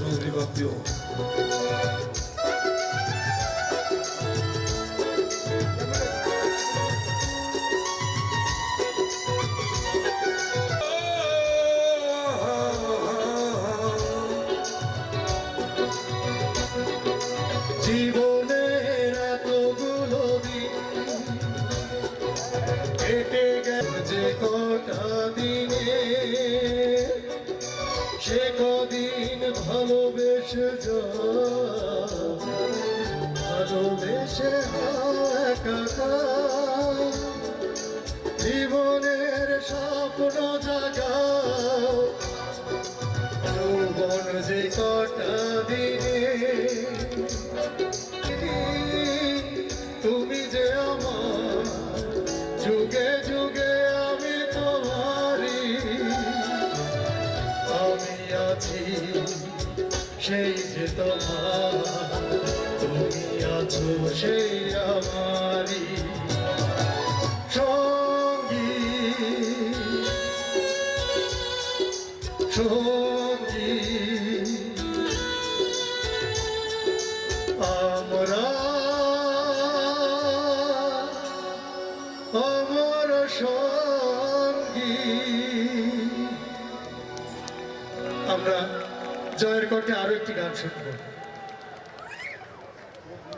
rozrywatio. জীবনের এতগুলো দিন কেটে গেছে কটা দিনে সে কদিন ভালোবেসে ভালোবেসে জীবনের স্বপ্ন জাগাও যে কটা দিনে। তুমি যে আমার যুগে আছি সেই যে তোমার তুমি আছো সেই আমারি সঙ্গী। সঙ্গী। আমরা আমার সঙ্গী। আমরা জয়ের কণ্ঠে আরও একটি গান শুনব।